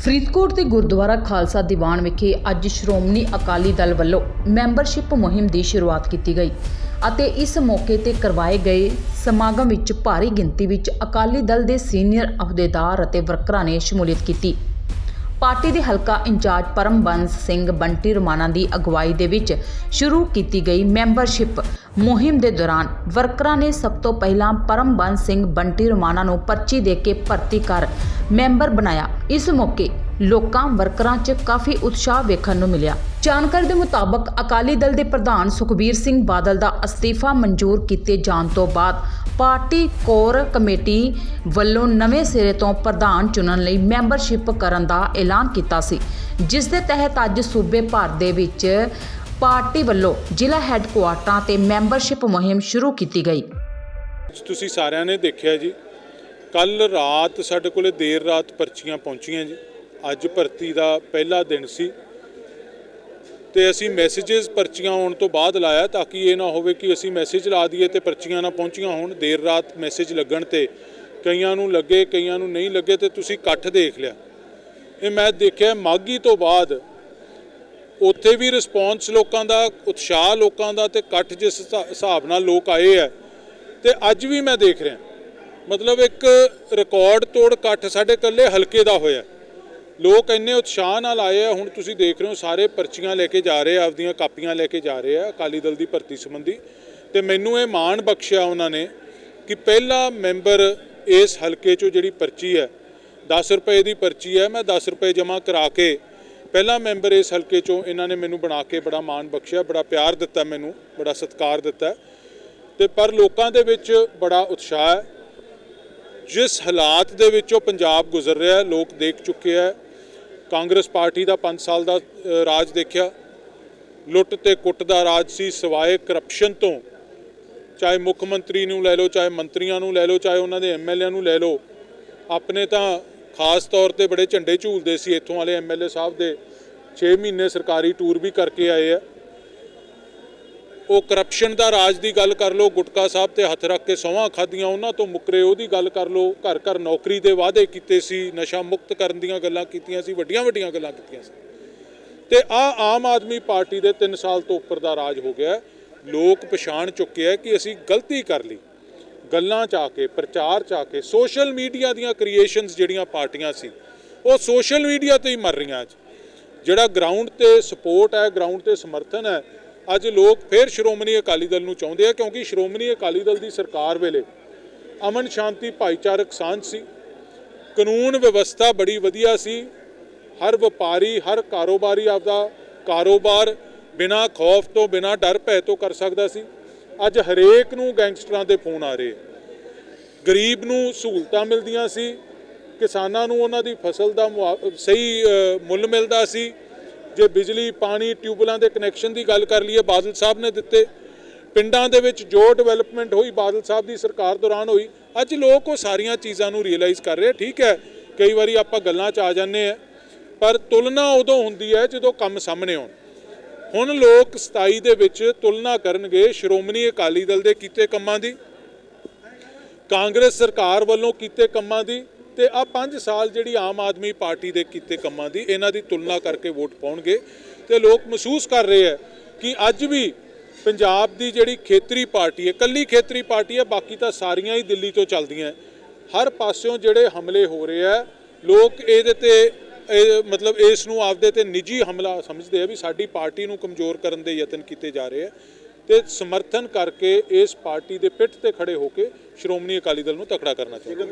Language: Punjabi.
ਫਰੀਦਕੋਟ ਦੇ ਗੁਰਦੁਆਰਾ ਖਾਲਸਾ ਦੀਵਾਨ ਵਿਖੇ ਅੱਜ ਸ਼੍ਰੋਮਣੀ ਅਕਾਲੀ ਦਲ ਵੱਲੋਂ ਮੈਂਬਰਸ਼ਿਪ ਮੁਹਿੰਮ ਦੀ ਸ਼ੁਰੂਆਤ ਕੀਤੀ ਗਈ ਅਤੇ ਇਸ ਮੌਕੇ ਤੇ ਕਰਵਾਏ ਗਏ ਸਮਾਗਮ ਵਿੱਚ ਭਾਰੀ ਗਿਣਤੀ ਵਿੱਚ ਅਕਾਲੀ ਦਲ ਦੇ ਸੀਨੀਅਰ ਅਹੁਦੇਦਾਰ ਅਤੇ ਵਰਕਰਾਂ ਨੇ ਸ਼ਮੂਲੀਅਤ ਕੀਤੀ। ਪਾਰਟੀ ਦੇ ਹਲਕਾ ਇੰਚਾਰਜ ਪਰਮਬੰਸ ਸਿੰਘ ਬੰਟੀ ਰਮਾਨਾ ਦੀ ਅਗਵਾਈ ਦੇ ਵਿੱਚ ਸ਼ੁਰੂ ਕੀਤੀ ਗਈ ਮੈਂਬਰਸ਼ਿਪ ਮੁਹਿੰਮ ਦੇ ਦੌਰਾਨ ਵਰਕਰਾਂ ਨੇ ਸਭ ਤੋਂ ਪਹਿਲਾਂ ਪਰਮਬੰਸ ਸਿੰਘ ਬੰਟੀ ਰਮਾਨਾ ਨੂੰ ਪਰਚੀ ਦੇ ਕੇ ਭਰਤੀ ਕਰ ਮੈਂਬਰ ਬਣਾਇਆ। ਇਸ ਮੌਕੇ ਲੋਕਾਂ, ਵਰਕਰਾਂ 'ਚ ਕਾਫੀ ਉਤਸ਼ਾਹ ਵੇਖਣ ਨੂੰ ਮਿਲਿਆ। ਜਾਣਕਾਰੀ ਦੇ ਮੁਤਾਬਕ ਅਕਾਲੀ ਦਲ ਦੇ ਪ੍ਰਧਾਨ ਸੁਖਬੀਰ ਸਿੰਘ ਬਾਦਲ ਦਾ ਅਸਤੀਫਾ ਮਨਜ਼ੂਰ ਕੀਤੇ ਜਾਣ ਤੋਂ ਬਾਅਦ ਪਾਰਟੀ ਕੋਰ ਕਮੇਟੀ ਵੱਲੋਂ ਨਵੇਂ ਸਿਰੇ ਤੋਂ ਪ੍ਰਧਾਨ ਚੁਣਨ ਲਈ ਮੈਂਬਰਸ਼ਿਪ ਕਰਨ ਦਾ ਐਲਾਨ ਕੀਤਾ ਸੀ, ਜਿਸ ਦੇ ਤਹਿਤ ਅੱਜ ਸੂਬੇ ਭਰ ਦੇ ਵਿੱਚ ਪਾਰਟੀ ਵੱਲੋਂ ਜ਼ਿਲ੍ਹਾ ਹੈੱਡਕੁਆਰਟਰਾਂ ਤੇ ਮੈਂਬਰਸ਼ਿਪ ਮੁਹਿੰਮ ਸ਼ੁਰੂ ਕੀਤੀ ਗਈ। ਤੁਸੀਂ ਸਾਰਿਆਂ ਨੇ ਦੇਖਿਆ ਜੀ ਕੱਲ ਰਾਤ ਸਾਡੇ ਕੋਲੇ ਦੇਰ ਰਾਤ ਪਰਚੀਆਂ ਪਹੁੰਚੀਆਂ ਜੀ। ਅੱਜ ਭਰਤੀ ਦਾ ਪਹਿਲਾ ਦਿਨ ਸੀ। ਤੇ ਅਸੀਂ ਮੈਸੇजेस ਪਰਚੀਆਂ ਆਉਣ ਤੋਂ ਬਾਅਦ ਲਾਇਆ ਤਾਂ ਕਿ ਇਹ ਨਾ ਹੋਵੇ ਕਿ ਅਸੀਂ ਮੈਸੇਜ ਲਾ ਦਈਏ ਤੇ ਪਰਚੀਆਂ ਨਾ ਪਹੁੰਚੀਆਂ ਹੋਣ, ਦੇਰ ਰਾਤ ਮੈਸੇਜ ਲੱਗਣ ਤੇ। ਕਈਆਂ ਨੂੰ ਲੱਗੇ, ਕਈਆਂ ਨੂੰ ਨਹੀਂ ਲੱਗੇ ਤੇ ਤੁਸੀਂ ਇਕੱਠ ਦੇਖ ਲਿਆ। ਇਹ ਮੈਂ ਦੇਖਿਆ ਮਾਗੀ ਤੋਂ ਬਾਅਦ ਉੱਥੇ ਵੀ ਰਿਸਪੌਂਸ ਲੋਕਾਂ ਦਾ, ਉਤਸ਼ਾਹ ਲੋਕਾਂ ਦਾ ਤੇ ਇਕੱਠ ਜਿਸ ਹਿਸਾਬ ਨਾਲ ਲੋਕ ਆਏ ਆ। ਤੇ ਅੱਜ ਵੀ ਮੈਂ ਦੇਖ ਰਿਹਾ। ਮਤਲਬ ਇੱਕ ਰਿਕਾਰਡ ਤੋੜ ਇਕੱਠ ਸਾਡੇ ਇਕੱਲੇ ਹਲਕੇ ਦਾ ਹੋਇਆ। ਲੋਕ ਇੰਨੇ ਉਤਸ਼ਾਹ ਨਾਲ ਆਏ ਆ, ਹੁਣ ਤੁਸੀਂ ਦੇਖ ਰਹੇ ਹੋ ਸਾਰੇ ਪਰਚੀਆਂ ਲੈ ਕੇ ਜਾ ਰਹੇ ਆ, ਆਪਦੀਆਂ ਕਾਪੀਆਂ ਲੈ ਕੇ ਜਾ ਰਹੇ ਆ ਅਕਾਲੀ ਦਲ ਦੀ ਭਰਤੀ ਸੰਬੰਧੀ। ਤੇ ਮੈਨੂੰ ਇਹ ਮਾਣ ਬਖਸ਼ਿਆ ਉਹਨਾਂ ਨੇ ਕਿ ਪਹਿਲਾ ਮੈਂਬਰ ਇਸ ਹਲਕੇ 'ਚੋਂ ਜਿਹੜੀ ਪਰਚੀ ਹੈ 10 ਰੁਪਏ ਦੀ ਪਰਚੀ ਹੈ, ਮੈਂ 10 ਰੁਪਏ ਜਮ੍ਹਾਂ ਕਰਾ ਕੇ ਪਹਿਲਾ ਮੈਂਬਰ ਇਸ ਹਲਕੇ 'ਚੋਂ ਇਹਨਾਂ ਨੇ ਮੈਨੂੰ ਬਣਾ ਕੇ ਬੜਾ ਮਾਣ ਬਖਸ਼ਿਆ, ਬੜਾ ਪਿਆਰ ਦਿੱਤਾ ਮੈਨੂੰ, ਬੜਾ ਸਤਿਕਾਰ ਦਿੱਤਾ। ਤੇ ਪਰ ਲੋਕਾਂ ਦੇ ਵਿੱਚ ਬੜਾ ਉਤਸ਼ਾਹ ਹੈ। ਜਿਸ ਹਾਲਾਤ ਦੇ ਵਿੱਚੋਂ ਪੰਜਾਬ ਗੁਜ਼ਰ ਰਿਹਾ ਲੋਕ ਦੇਖ ਚੁੱਕੇ ਹੈ ਕਾਂਗਰਸ ਪਾਰਟੀ ਦਾ 5 ਸਾਲ ਦਾ ਰਾਜ ਦੇਖਿਆ। ਲੁੱਟ ਤੇ ਕੁੱਟ ਦਾ ਰਾਜ ਸੀ, ਸਿਵਾਏ ਕਰਪਸ਼ਨ ਤੋਂ। ਚਾਹੇ ਮੁੱਖ ਮੰਤਰੀ ਨੂੰ ਲੈ ਲਓ, ਚਾਹੇ ਮੰਤਰੀਆਂ ਨੂੰ ਲੈ ਲਓ, ਚਾਹੇ ਉਹਨਾਂ ਦੇ ਐਮਐਲਏ ਨੂੰ ਲੈ ਲਓ। ਆਪਣੇ ਤਾਂ ਖਾਸ ਤੌਰ ਤੇ ਬੜੇ ਝੰਡੇ ਝੂਲਦੇ ਸੀ ਇੱਥੋਂ ਵਾਲੇ ਐਮਐਲਏ ਸਾਹਿਬ ਦੇ। 6 ਮਹੀਨੇ ਸਰਕਾਰੀ ਟੂਰ ਵੀ ਕਰਕੇ ਆਏ ਆ। ਉਹ ਕਰਪਸ਼ਨ ਦਾ ਰਾਜ ਦੀ ਗੱਲ ਕਰ ਲਓ, ਗੁਟਕਾ ਸਾਹਿਬ ਤੇ ਹੱਥ ਰੱਖ ਕੇ ਸੌਹਾਂ ਖਾਧੀਆਂ, ਉਹਨਾਂ ਤੋਂ ਮੁਕਰੇ ਉਹਦੀ ਗੱਲ ਕਰ ਲਓ, ਘਰ ਘਰ ਨੌਕਰੀ ਦੇ ਵਾਅਦੇ ਕੀਤੇ ਸੀ, ਨਸ਼ਾ ਮੁਕਤ ਕਰਨ ਦੀਆਂ ਗੱਲਾਂ ਕੀਤੀਆਂ ਸੀ, ਵੱਡੀਆਂ ਵੱਡੀਆਂ ਗੱਲਾਂ ਕੀਤੀਆਂ ਸੀ। ਤੇ ਆ ਆਮ ਆਦਮੀ ਪਾਰਟੀ ਦੇ 3 ਸਾਲ ਤੋਂ ਉੱਪਰ ਦਾ ਰਾਜ ਹੋ ਗਿਆ ਲੋਕ ਪਛਾਣ ਚੁੱਕੇ ਹੈ ਕਿ ਅਸੀਂ ਗਲਤੀ ਕਰ ਲਈ। ਗੱਲਾਂ ਚ ਆ ਕੇ, ਪ੍ਰਚਾਰ ਚ ਆ ਕੇ ਸੋਸ਼ਲ ਮੀਡੀਆ ਦੀਆਂ ਕ੍ਰੀਏਸ਼ਨਸ ਜਿਹੜੀਆਂ ਪਾਰਟੀਆਂ ਸੀ, ਉਹ ਸੋਸ਼ਲ ਮੀਡੀਆ ਤੇ ਹੀ ਮਰ ਰਹੀਆਂ ਅੱਜ। ਜਿਹੜਾ ਗਰਾਊਂਡ ਤੇ ਸਪੋਰਟ ਹੈ ਗਰਾਊਂਡ ਤੇ ਸਮਰਥਨ ਹੈ ਅੱਜ ਲੋਕ ਫਿਰ ਸ਼੍ਰੋਮਣੀ ਅਕਾਲੀ ਦਲ ਨੂੰ ਚਾਹੁੰਦੇ ਆ, ਕਿਉਂਕਿ ਸ਼੍ਰੋਮਣੀ ਅਕਾਲੀ ਦਲ ਦੀ ਸਰਕਾਰ ਵੇਲੇ ਅਮਨ ਸ਼ਾਂਤੀ, ਭਾਈਚਾਰਕ ਸਾਂਝ ਸੀ। ਕਾਨੂੰਨ ਵਿਵਸਥਾ ਬੜੀ ਵਧੀਆ ਸੀ। ਹਰ ਵਪਾਰੀ, ਹਰ ਕਾਰੋਬਾਰੀ ਆਪਦਾ ਕਾਰੋਬਾਰ ਬਿਨਾ ਖੌਫ ਤੋਂ, ਬਿਨਾ ਡਰ ਭੈ ਤੋਂ ਕਰ ਸਕਦਾ ਸੀ। ਅੱਜ ਹਰੇਕ ਨੂੰ ਗੈਂਗਸਟਰਾਂ ਦੇ ਫੋਨ ਆ ਰਹੇ। ਗਰੀਬ ਨੂੰ ਸਹੂਲਤਾਂ ਮਿਲਦੀਆਂ ਸੀ। ਕਿਸਾਨਾਂ ਨੂੰ ਉਹਨਾਂ ਦੀ ਫਸਲ ਦਾ ਮੁਆ- ਸਹੀ ਮੁੱਲ ਮਿਲਦਾ ਸੀ। ਜੇ ਬਿਜਲੀ, ਪਾਣੀ ਟਿਊਬਲਾਂ ਦੇ ਕਨੈਕਸ਼ਨ ਦੀ ਗੱਲ ਕਰ ਲਈਏ, ਬਾਦਲ ਸਾਹਿਬ ਨੇ ਦਿੱਤੇ। ਪਿੰਡਾਂ ਦੇ ਵਿੱਚ ਜੋ ਡਿਵੈਲਪਮੈਂਟ ਹੋਈ, ਬਾਦਲ ਸਾਹਿਬ ਦੀ ਸਰਕਾਰ ਦੌਰਾਨ ਹੋਈ, ਅੱਜ ਲੋਕ ਉਹ ਸਾਰੀਆਂ ਚੀਜ਼ਾਂ ਨੂੰ ਰੀਅਲਾਈਜ਼ ਕਰ ਰਹੇ ਠੀਕ ਹੈ, ਕਈ ਵਾਰੀ ਆਪਾਂ ਗੱਲਾਂ 'ਚ ਆ ਜਾਂਦੇ ਆ, ਪਰ ਤੁਲਨਾ ਉਦੋਂ ਹੁੰਦੀ ਹੈ ਜਦੋਂ ਕੰਮ ਸਾਹਮਣੇ ਆਉਣ। ਹੁਣ ਲੋਕ 27 ਦੇ ਵਿੱਚ ਤੁਲਨਾ ਕਰਨਗੇ ਸ਼੍ਰੋਮਣੀ ਅਕਾਲੀ ਦਲ ਦੇ ਕੀਤੇ ਕੰਮਾਂ ਦੀ, ਕਾਂਗਰਸ ਸਰਕਾਰ ਵੱਲੋਂ ਕੀਤੇ ਕੰਮਾਂ ਦੀ ਤੇ ਆ 5 ਸਾਲ ਜਿਹੜੀ ਆਮ ਆਦਮੀ ਪਾਰਟੀ ਦੇ ਕੀਤੇ ਕੰਮਾਂ ਦੀ, ਇਹਨਾਂ ਦੀ ਤੁਲਨਾ ਕਰਕੇ ਵੋਟ ਪਾਉਣਗੇ। ਤੇ ਲੋਕ ਮਹਿਸੂਸ ਕਰ ਰਹੇ ਹੈ ਕਿ ਅੱਜ ਵੀ ਪੰਜਾਬ ਦੀ ਜਿਹੜੀ ਖੇਤਰੀ ਪਾਰਟੀ ਹੈ ਕੱਲੀ ਖੇਤਰੀ ਪਾਰਟੀ ਹੈ, ਬਾਕੀ ਤਾਂ ਸਾਰੀਆਂ ਹੀ ਦਿੱਲੀ ਤੋਂ ਚੱਲਦੀਆਂ ਹਰ ਪਾਸਿਓਂ ਜਿਹੜੇ ਹਮਲੇ ਹੋ ਰਹੇ ਆ ਲੋਕ ਇਹਦੇ ਤੇ ਮਤਲਬ ਇਸ ਨੂੰ ਆਪਦੇ ਤੇ ਨਿੱਜੀ ਹਮਲਾ ਸਮਝਦੇ ਆ ਵੀ ਸਾਡੀ ਪਾਰਟੀ ਨੂੰ ਕਮਜ਼ੋਰ ਕਰਨ ਦੇ ਯਤਨ ਕੀਤੇ ਜਾ ਰਹੇ ਆ ਤੇ ਸਮਰਥਨ ਕਰਕੇ ਇਸ ਪਾਰਟੀ ਦੇ ਪਿੱਠ ਤੇ ਖੜੇ ਹੋ ਕੇ ਸ਼੍ਰੋਮਣੀ ਅਕਾਲੀ ਦਲ ਨੂੰ ਤਕੜਾ ਕਰਨਾ ਚਾਹੀਦਾ